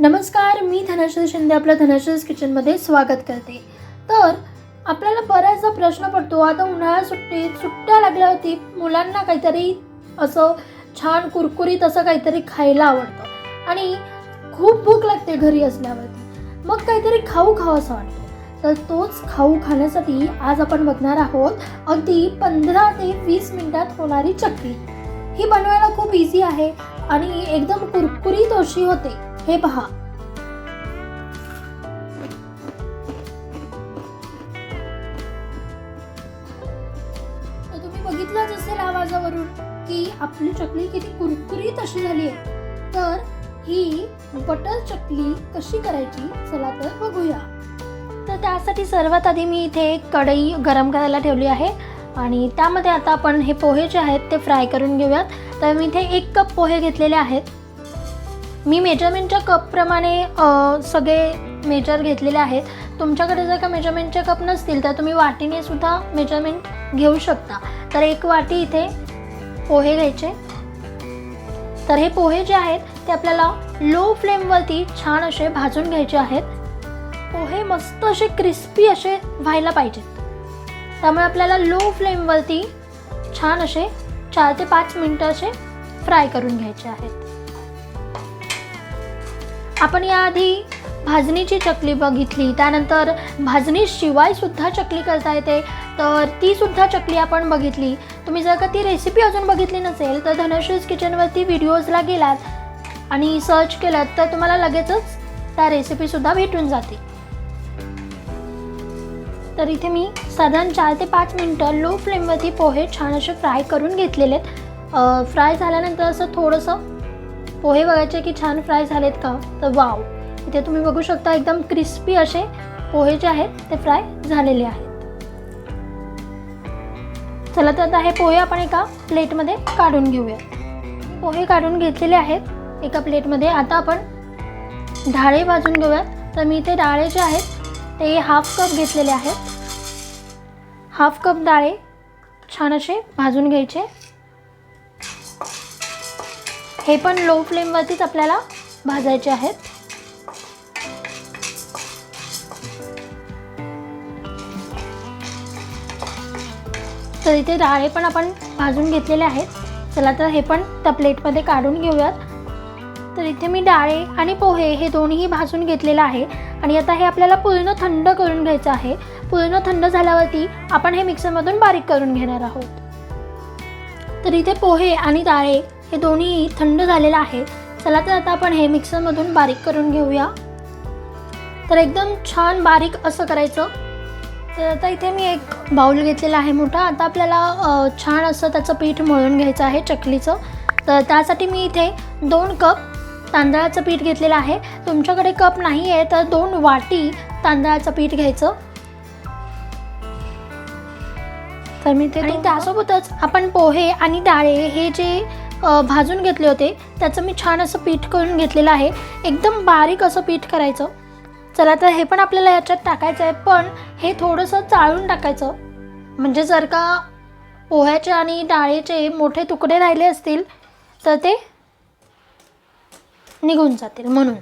नमस्कार मी धनश्री शिंदे आपल्या धनश्रीज किचनमध्ये स्वागत करते. तर आपल्याला बऱ्याचदा प्रश्न पडतो आता उन्हाळा सुट्टीत सुट्ट्या लागल्या होती मुलांना काहीतरी असं छान कुरकुरीत असं काहीतरी खायला आवडतं. आणि खूप भूक लागते घरी असल्यावरती. मग काहीतरी खाऊ खावं असं वाटतं. तर तोच खाऊ खाण्यासाठी आज आपण बघणार आहोत अगदी पंधरा ते वीस मिनिटात होणारी चकली ही बनवायला खूप इझी आहे आणि एकदम कुरकुरीत अशी होते. हे पहा. तर तुम्ही बघितलंच असेल आवाजावरून की आपली चकली किती कुरकुरीत अशी झाली आहे. तर ही बटर चकली कशी करायची चला तर बघूया. तर त्यासाठी सर्वात आधी मी इथे एक कढई गरम करायला ठेवली आहे आणि त्यामध्ये आता आपण हे पोहे जे आहेत ते फ्राय करून घेऊयात. तर मी इथे एक कप पोहे घेतलेले आहेत. मी मेजरमेंटच्या कपप्रमाणे सगळे मेजर घेतलेले आहेत. तुमच्याकडे जर का मेजरमेंटचे कप नसतील तर तुम्ही वाटीने सुद्धा मेजरमेंट घेऊ शकता. तर एक वाटी इथे पोहे घ्यायचे. तर हे पोहे जे आहेत ते आपल्याला लो फ्लेमवरती छान असे भाजून घ्यायचे आहेत. पोहे मस्त असे क्रिस्पी असे व्हायला पाहिजेत. त्यामुळे आपल्याला लो फ्लेमवरती छान असे चार ते पाच मिनटं असे फ्राय करून घ्यायचे आहेत. आपण याआधी भाजणीची चकली बघितली त्यानंतर भाजणीशिवाय सुद्धा चकली करता येते. तर ती सुद्धा चकली आपण बघितली. तुम्ही जर का ती रेसिपी अजून बघितली नसेल तर धनश्रीज किचनवरती व्हिडिओजला गेलात आणि सर्च केलात तर तुम्हाला लगेचच त्या रेसिपीसुद्धा भेटून जातील तर इथे मी साधारण चार ते पाच मिनटं लो फ्लेमवरती पोहे छान असे फ्राय करून घेतलेले आहेत. फ्राय झाल्यानंतर असं थोडंसं पोहे बघायचे की छान फ्राय झालेत का? तर वाव इथे तुम्ही बघू शकता एकदम क्रिस्पी असे पोहे जे आहेत ते फ्राय झालेले आहेत. चला तर आता हे पोहे आपण एका प्लेटमध्ये काढून घेऊया पोहे काढून घेतलेले आहेत एका प्लेटमध्ये आता आपण डाळे भाजून घेऊयात. तर मी इथे डाळे जे आहेत ते हाफ कप घेतलेले आहेत. हाफ कप डाळे छान असे भाजून घ्यायचे. हे पण लो फ्लेमवरतीच आपल्याला भाजायचे आहेत. तर इथे डाळे पण आपण भाजून घेतलेले आहेत. चला तर हे पण त्या प्लेटमध्ये काढून घेऊयात. तर इथे मी डाळे आणि पोहे हे दोन्ही भाजून घेतलेलं आहे. आणि आता हे आपल्याला पूर्ण थंड करून घ्यायचं आहे. पूर्ण थंड झाल्यावरती आपण हे मिक्सरमधून बारीक करून घेणार आहोत. तर इथे पोहे आणि डाळे हे दोन्ही थंड झालेलं आहे. चला तर आता आपण हे मिक्सरमधून बारीक करून घेऊया. तर एकदम छान बारीक असं करायचं. तर आता इथे मी एक बाऊल घेतलेला आहे मोठा. आता आपल्याला छान असं त्याचं पीठ मळून घ्यायचं आहे चकलीचं. तर त्यासाठी मी इथे दोन कप तांदळाचं पीठ घेतलेलं आहे. तुमच्याकडे कप नाही आहे तर दोन वाटी तांदळाचं पीठ घ्यायचं. तर मी ते त्यासोबतच आपण पोहे आणि डाळे हे जे भाजून घेतले होते. त्याचं मी छान असं पीठ करून घेतलेलं आहे. एकदम बारीक असं पीठ करायचं. चला तर हे पण आपल्याला याच्यात टाकायचं आहे. पण हे थोडंसं चाळून टाकायचं. म्हणजे जर का पोह्याचे आणि डाळीचे मोठे तुकडे राहिले असतील तर ते निघून जातील म्हणून.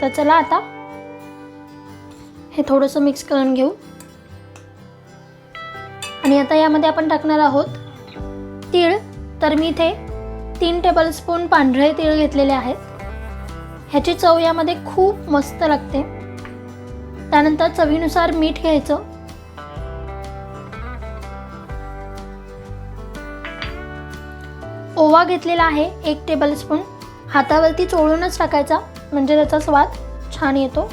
तर चला आता हे थोडंसं मिक्स करून घेऊ. आणि आता यामध्ये आपण टाकणार आहोत तीळ. तर मी इथे तीन टेबलस्पून पांढरे तीळ घेतलेले आहेत. ह्याची चव यामध्ये खूप मस्त लागते. त्यानंतर चवीनुसार मीठ घ्यायचं. ओवा घेतलेला आहे एक टेबलस्पून हातावरती चोळूनच टाकायचा म्हणजे त्याचा स्वाद छान येतो.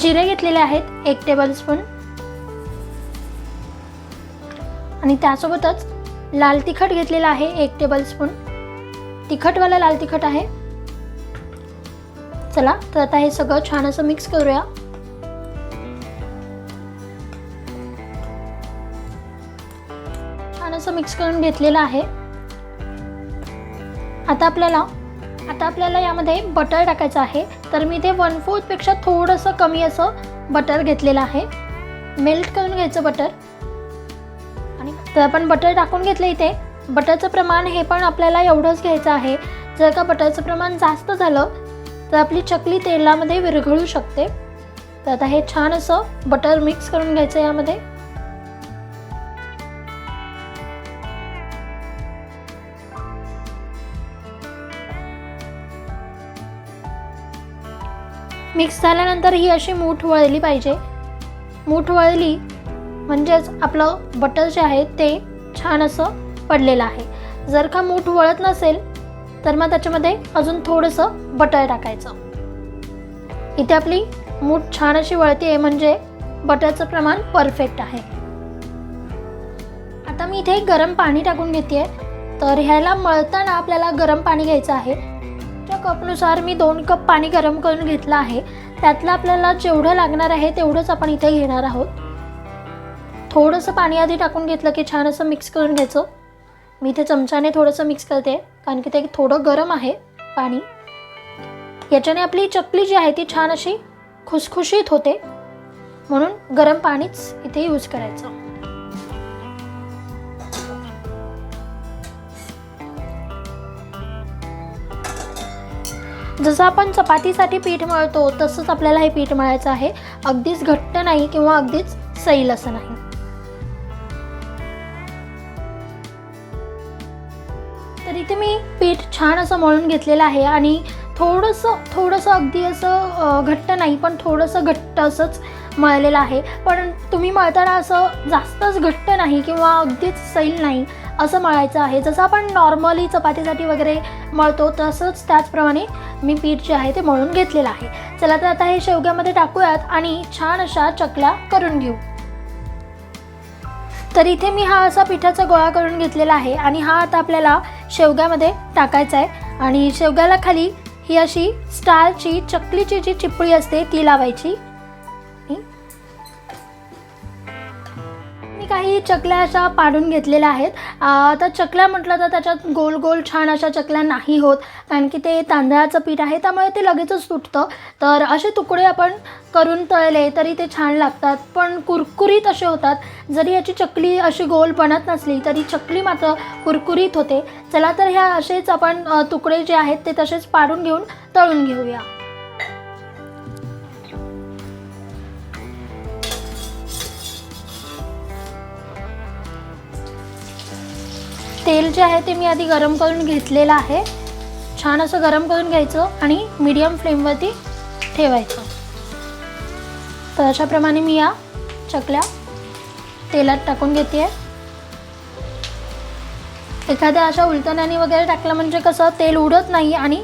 जिरे घेतलेले आहेत एक टेबलस्पून आणि त्यासोबतच लाल तिखट घेतलेलं आहे एक टेबलस्पून तिखटवाला लाल तिखट आहे. चला तर आता हे सगळं छान असं मिक्स करूया. छान असं मिक्स करून घेतलेलं आहे. आता आपल्याला आता आपल्याला यामध्ये बटर टाकायचं आहे. तर मी ते वन फोर्थपेक्षा थोडंसं कमी असं बटर घेतलेलं आहे. मेल्ट करून घ्यायचं बटर. आणि तर आपण बटर टाकून घेतलं इथे. बटरचं प्रमाण हे पण आपल्याला एवढंच घ्यायचं आहे. जर का बटरचं प्रमाण जास्त झालं तर आपली चकली तेलामध्ये विरघळू शकते. तर आता हे छान असं बटर मिक्स करून घ्यायचं यामध्ये. मिक्स झाल्यानंतर ही अशी मूठ वळली पाहिजे. मूठ वळली म्हणजेच आपलं बटर जे आहे ते छान असं पडलेलं आहे. जर का मूठ वळत नसेल तर मग त्याच्यामध्ये अजून थोडंसं बटर टाकायचं. इथे आपली मूठ छान अशी वळती आहे म्हणजे बटरचं प्रमाण परफेक्ट आहे. आता मी इथे गरम पाणी टाकून घेते तर ह्याला मळताना आपल्याला गरम पाणी घ्यायचं आहे. त्या कपनुसार मी दोन कप पाणी गरम करून घेतलं आहे. त्यातलं आपल्याला जेवढं लागणार आहे तेवढंच आपण इथे घेणार आहोत. थोडंसं पाणी आधी टाकून घेतलं की छान असं मिक्स करून घ्यायचं. मी इथे चमच्याने थोडंसं मिक्स करते कारण की ते थोडं गरम आहे पाणी. याच्याने आपली चकली जी आहे ती छान अशी खुसखुशीत होते. म्हणून गरम पाणीच इथे यूज करायचं. जसं आपण चपातीसाठी पीठ मळतो तसंच आपल्याला हे पीठ मळायचं आहे. अगदीच घट्ट नाही किंवा अगदीच सैल असं नाही. तर इथे मी पीठ छान असं मळून घेतलेलं आहे आणि थोडंसं थोडंसं अगदी असं घट्ट नाही पण थोडंसं घट्ट असंच मळलेलं आहे. पण तुम्ही मळताना असं जास्तच घट्ट नाही किंवा अगदीच सैल नाही. असं मळायचं आहे. जसं आपण नॉर्मली चपातीसाठी वगैरे मळतो तसंच त्याचप्रमाणे मी पीठ जे आहे ते मळून घेतलेलं आहे. चला तर आता हे शेवग्यामध्ये टाकूयात आणि छान अशा चकल्या करून घेऊ. तर इथे मी हा असा पिठाचा गोळा करून घेतलेला आहे आणि हा आता आपल्याला शेवग्यामध्ये टाकायचा आहे. आणि शेवग्याला खाली ही अशी स्टारची चकलीची जी चिपळी असते ती लावायची. काही चकल्या अशा पाडून घेतलेल्या आहेत. तर आता चकल्या म्हटलं तर त्याच्यात गोल गोल छान अशा चकल्या नाही होत. कारण की ते तांदळाचं पीठ आहे त्यामुळे ते लगेचच तुटतं. तर असे तुकडे आपण करून तळले तरी ते छान लागतात. पण कुरकुरीत असे होतात. जरी याची चकली अशी गोल बनत नसली तरी चकली मात्र कुरकुरीत होते. चला तर ह्या असेच आपण तुकडे जे आहेत ते तसेच पाडून घेऊन तळून घेऊया. तेल जे आहे ते मी आधी गरम करून घेतलेलं आहे. छान असं गरम करून घ्यायचं आणि मीडियम फ्लेमवरती ठेवायचं. तर अशाप्रमाणे मी या चकल्या तेलात टाकून घेते एखाद्या अशा उलटण्याने वगैरे टाकलं म्हणजे कसं तेल उडत नाही आणि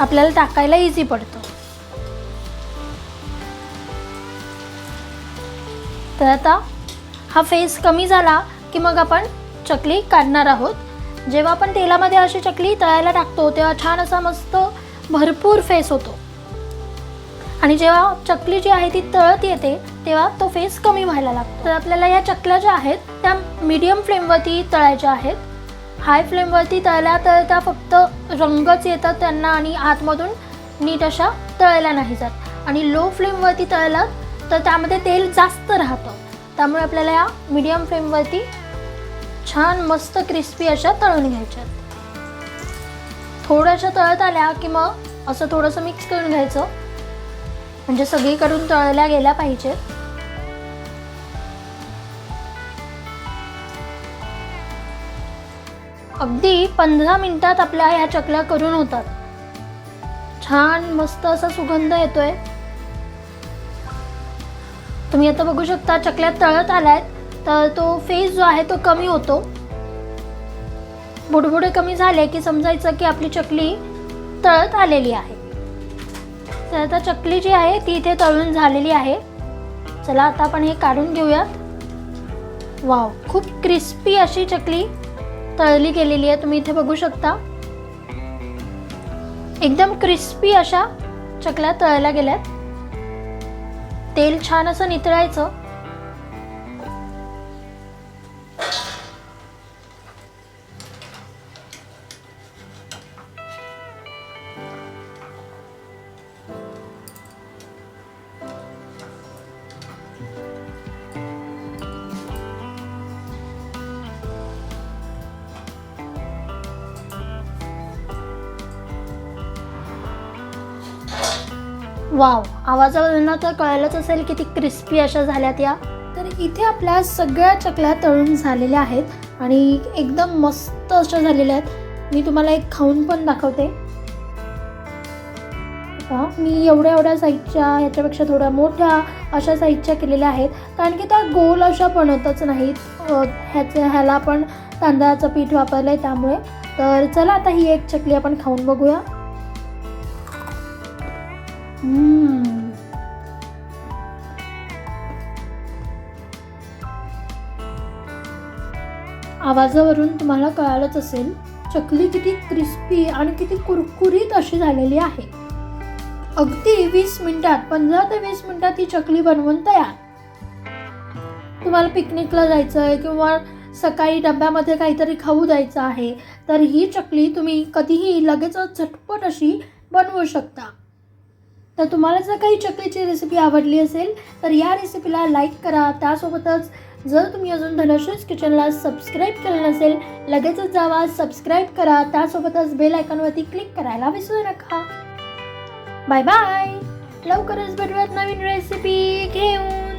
आपल्याला टाकायला इझी पडतं. तर आता हा फेस कमी झाला की मग आपण चकली काढणार आहोत. जेव्हा आपण तेलामध्ये अशी चकली तळायला टाकतो तेव्हा छान असा मस्त भरपूर फेस होतो. आणि जेव्हा चकली जी आहे ती तळत येते तेव्हा तो फेस कमी व्हायला लागतो. तर आपल्याला या चकल्या ज्या आहेत त्या मीडियम फ्लेमवरती तळायच्या आहेत. हाय फ्लेमवरती तळल्या तर त्या फक्त रंगच येतात त्यांना आणि आतमधून नीट अशा तळल्या नाही जात. आणि लो फ्लेमवरती तळला तर त्यामध्ये तेल जास्त राहतं. त्यामुळे आपल्याला या मीडियम फ्लेमवरती छान मस्त क्रिस्पी अशा तळून घ्यायच्यात. थोड्याशा तळत आल्या की मग असं थोडंसं मिक्स करून घ्यायचं. म्हणजे सगळीकडून तळल्या गेल्या पाहिजेत. अगदी पंधरा मिनिटात आपल्या ह्या चकल्या करून होतात. छान मस्त असा सुगंध येतोय. तुम्ही आता बघू शकता चकल्या तळत आल्यात. तर तो फेस जो आहे तो कमी होतो. बुडबुडे कमी झाले की समजायचं की आपली चकली तळत आलेली आहे. तर आता चकली जी आहे ती इथे तळून झालेली आहे. चला आता आपण हे काढून घेऊयात. वाव खूप क्रिस्पी अशी चकली तळली गेलेली आहे. तुम्ही इथे बघू शकता. एकदम क्रिस्पी अशा चकल्या तळल्या गेल्यात. तेल छान असं नितळायचं. वाव आवाजावरून तर कळलंच असेल किती क्रिस्पी अशा झाल्यात या. तर इथे आपल्या सगळ्या चकल्या तळून झालेल्या आहेत आणि एकदम मस्त अशा झालेल्या आहेत. मी तुम्हाला एक खाऊन पण दाखवते. मी एवढ्या एवढ्या साईजच्या ह्याच्यापेक्षा थोड्या मोठ्या अशा साईजच्या केलेल्या आहेत. कारण की त्या गोल अशा बनवतच नाहीत. ह्याचं ह्याच्या ह्याला आपण तांदळाचं पीठ वापरलं आहे त्यामुळे. तर चला आता ही एक चकली आपण खाऊन बघूया. आवाजावरून तुम्हाला कळालंच असेल चकली किती क्रिस्पी आणि किती कुरकुरीत अशी झालेली आहे. अगदी वीस मिनिटात पंधरा ते वीस मिनिटात ही चकली बनवून तयार. तुम्हाला पिकनिकला जायचं आहे किंवा सकाळी डब्यामध्ये काहीतरी खाऊ द्यायचं आहे तर ही चकली तुम्ही कधीही लगेच झटपट अशी बनवू शकता. तर तुम्हाला जर काही चकलीची रेसिपी आवडली असेल तर या रेसिपीला लाईक करा. त्यासोबतच जर तुम्ही अजून धनश्रीज किचनला सबस्क्राईब केलं नसेल लगेचच जावा सबस्क्राईब करा. त्यासोबतच बेल आयकॉनवरती क्लिक करायला विसरू नका. बाय बाय लवकरच भेटूयात नवीन रेसिपी घेऊन.